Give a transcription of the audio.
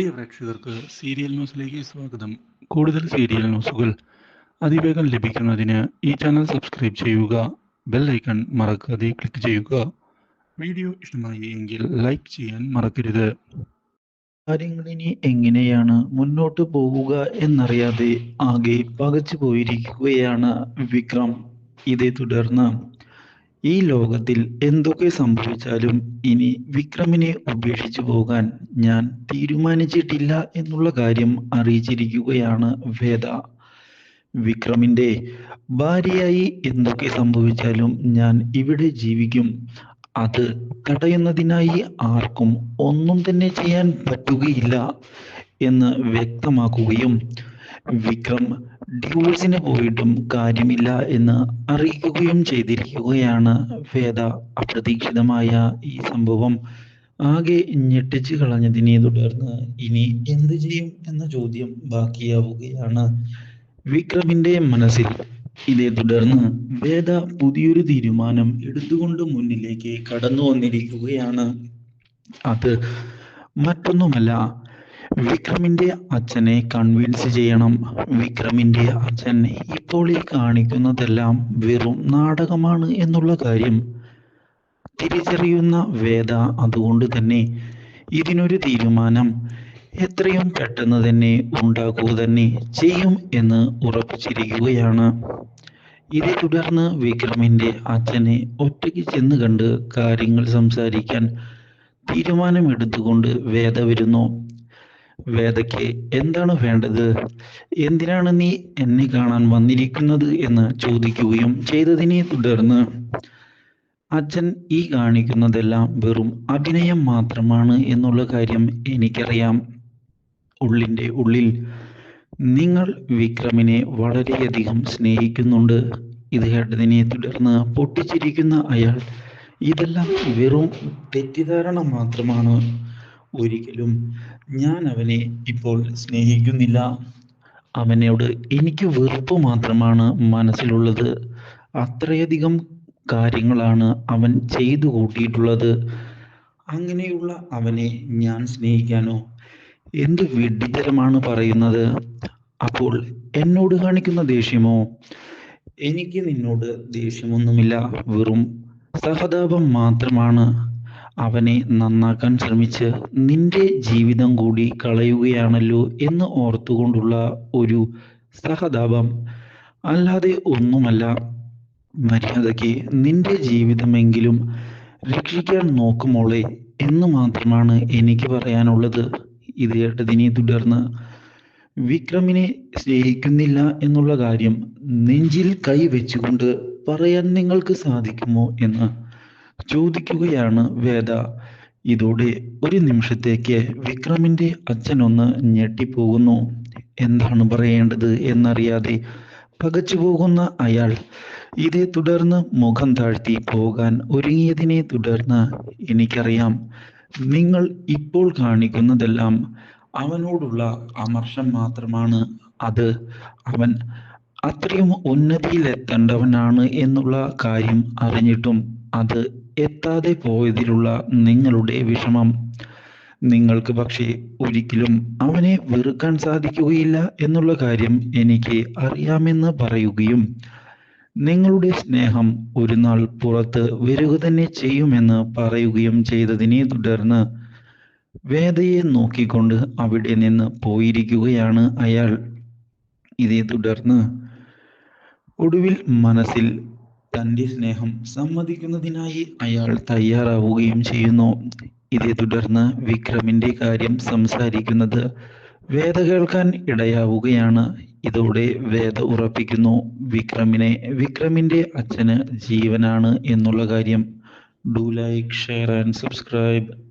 പ്രിയ പ്രേക്ഷകർക്ക് സീരിയൽ ന്യൂസിലേക്ക് സ്വാഗതം. കൂടുതൽ സീരിയൽ ന്യൂസുകൾ അതിവേഗം ലഭിക്കുന്നതിന് ഈ ചാനൽ സബ്സ്ക്രൈബ് ചെയ്യുക ബെൽ ഐക്കൺ മറക്കാതെ ക്ലിക്ക് ചെയ്യുക. വീഡിയോ ഇഷ്ടമായി എങ്കിൽ ലൈക്ക് ചെയ്യാൻ മറക്കരുത്. കാര്യങ്ങളിനി എങ്ങനെയാണ് മുന്നോട്ട് പോവുക എന്നറിയാതെ ആകെ പകച്ചു പോയിരിക്കുകയാണ് വിക്രം. ഇതേ തുടർന്ന് ഈ ലോകത്തിൽ എന്തൊക്കെ സംഭവിച്ചാലും ഇനി വിക്രമിനെ ഉപേക്ഷിച്ചു പോകാൻ ഞാൻ തീരുമാനിച്ചിട്ടില്ല എന്നുള്ള കാര്യം അറിയിച്ചിരിക്കുകയാണ് വേദ. വിക്രമിന്റെ ഭാര്യയായി എന്തൊക്കെ സംഭവിച്ചാലും ഞാൻ ഇവിടെ ജീവിക്കും. അത് തടയുന്നതിനായി ആർക്കും ഒന്നും തന്നെ ചെയ്യാൻ പറ്റുകയില്ല എന്ന് വ്യക്തമാക്കുകയും വിക്രം ഡിവോഴ്സിന് പോയിട്ടും കാര്യമില്ല എന്ന് അറിയിക്കുകയും ചെയ്തിരിക്കുകയാണ്. വേദ അപ്രതീക്ഷിതമായ ഈ സംഭവം ആകെ ഞെട്ടിച്ചു കളഞ്ഞതിനെ തുടർന്ന് ഇനി എന്ത് ചെയ്യും എന്ന ചോദ്യം ബാക്കിയാവുകയാണ്. വിക്രമിന്റെ മനസ്സിൽ ഇതേ തുടർന്ന് വേദ പുതിയൊരു തീരുമാനം എടുത്തുകൊണ്ട് മുന്നിലേക്ക് കടന്നു വന്നിരിക്കുകയാണ് അത് മറ്റൊന്നുമല്ല വിക്രമിന്റെ അച്ഛനെ കൺവിൻസ് ചെയ്യണം. വിക്രമിന്റെ അച്ഛൻ ഇപ്പോൾ ഈ കാണിക്കുന്നതെല്ലാം വെറും നാടകമാണ് എന്നുള്ള കാര്യം തിരിച്ചറിയുന്ന വേദ അതുകൊണ്ട് തന്നെ ഇതിനൊരു തീരുമാനം എത്രയും പെട്ടെന്ന് തന്നെ ഉണ്ടാക്കുക തന്നെ ചെയ്യും എന്ന് ഉറപ്പിച്ചിരിക്കുകയാണ്. ഇതേ തുടർന്ന് വിക്രമിന്റെ അച്ഛനെ ഒറ്റയ്ക്ക് ചെന്ന് കണ്ട് കാര്യങ്ങൾ സംസാരിക്കാൻ തീരുമാനമെടുത്തുകൊണ്ട് വേദ വരുന്നു. വേദയ്ക്ക് എന്താണ് വേണ്ടത്? എന്തിനാണ് നീ എന്നെ കാണാൻ വന്നിരിക്കുന്നത് എന്ന് ചോദിക്കുകയും ചെയ്തതിനെ തുടർന്ന് അച്ഛൻ ഈ കാണിക്കുന്നതെല്ലാം വെറും അഭിനയം മാത്രമാണ് എന്നുള്ള കാര്യം എനിക്കറിയാം. ഉള്ളിന്റെ ഉള്ളിൽ നിങ്ങൾ വിക്രമിനെ വളരെയധികം സ്നേഹിക്കുന്നുണ്ട്. ഇത് കേട്ടതിനെ തുടർന്ന് പൊട്ടിച്ചിരിക്കുന്ന അയാൾ ഇതെല്ലാം വെറും തെറ്റിദ്ധാരണ മാത്രമാണ്. ഒരിക്കലും ഞാൻ അവനെ ഇപ്പോൾ സ്നേഹിക്കുന്നില്ല. അവനോട് എനിക്ക് വെറുപ്പ് മാത്രമാണ് മനസ്സിലുള്ളത്. അത്രയധികം കാര്യങ്ങളാണ് അവൻ ചെയ്തു കൂട്ടിയിട്ടുള്ളത്. അങ്ങനെയുള്ള അവനെ ഞാൻ സ്നേഹിക്കാനോ? എന്ത് വിഡ്ഢിത്തരമാണ് പറയുന്നത്? അപ്പോൾ എന്നോട് കാണിക്കുന്ന ദേഷ്യമോ? എനിക്ക് നിന്നോട് ദേഷ്യമൊന്നുമില്ല. വെറും സഹതാപം മാത്രമാണ്. അവനെ നന്നാക്കാൻ ശ്രമിച്ച് നിന്റെ ജീവിതം കൂടി കളയുകയാണല്ലോ എന്ന് ഓർത്തുകൊണ്ടുള്ള ഒരു സഹതാപം. അല്ലാതെ ഒന്നുമല്ല മര്യാദയ്ക്ക് നിന്റെ ജീവിതമെങ്കിലും രക്ഷിക്കാൻ നോക്കുമോളെ എന്ന് മാത്രമാണ് എനിക്ക് പറയാനുള്ളത്. ഇത് കേട്ടതിനെ തുടർന്ന് വിക്രമിനെ സ്നേഹിക്കുന്നില്ല എന്നുള്ള കാര്യം നെഞ്ചിൽ കൈ വെച്ചുകൊണ്ട് പറയാൻ നിങ്ങൾക്ക് സാധിക്കുമോ? എന്ന് ചോദിക്കുകയാണ് വേദ. ഇതോടെ ഒരു നിമിഷത്തേക്ക് വിക്രമിന്റെ അച്ഛനൊന്ന് ഞെട്ടിപ്പോകുന്നു. എന്താണ് പറയേണ്ടത് എന്നറിയാതെ പകച്ചു പോകുന്ന അയാൾ ഇതേ തുടർന്ന് മുഖം താഴ്ത്തി പോകാൻ ഒരുങ്ങിയതിനെ തുടർന്ന് എനിക്കറിയാം. നിങ്ങൾ ഇപ്പോൾ കാണിക്കുന്നതെല്ലാം അവനോടുള്ള അമർഷം മാത്രമാണ്. അത് അവൻ അത്രയും ഉന്നതിയിലെത്തേണ്ടവനാണ് എന്നുള്ള കാര്യം അറിഞ്ഞിട്ടും അത് എത്താതെ പോയതിലുള്ള നിങ്ങളുടെ വിഷമം നിങ്ങൾക്ക് പക്ഷേ ഒരിക്കലും അവനെ വെറുക്കാൻ സാധിക്കുകയില്ല എന്നുള്ള കാര്യം എനിക്ക് അറിയാമെന്ന് പറയുകയും നിങ്ങളുടെ സ്നേഹം ഒരു നാൾ പുറത്ത് വരിക തന്നെ ചെയ്യുമെന്ന് പറയുകയും ചെയ്തതിനെ തുടർന്ന് വേദയെ നോക്കിക്കൊണ്ട് അവിടെ നിന്ന് പോയിരിക്കുകയാണ് അയാൾ. ഇതേ തുടർന്ന് ഒടുവിൽ മനസ്സിൽ തന്റെ സ്നേഹം സമ്മതിക്കുന്നതിനായി അയാൾ തയ്യാറാവുകയും ചെയ്യുന്നു. ഇതേ തുടർന്ന് വിക്രമിന്റെ കാര്യം സംസാരിക്കുന്നത് വേദ കേൾക്കാൻ ഇടയാവുകയാണ്. ഇതോടെ വേദ ഉറപ്പിക്കുന്നു വിക്രമിനെ വിക്രമിന്റെ അച്ഛന് ജീവനാണ് എന്നുള്ള കാര്യം. Do like share and subscribe.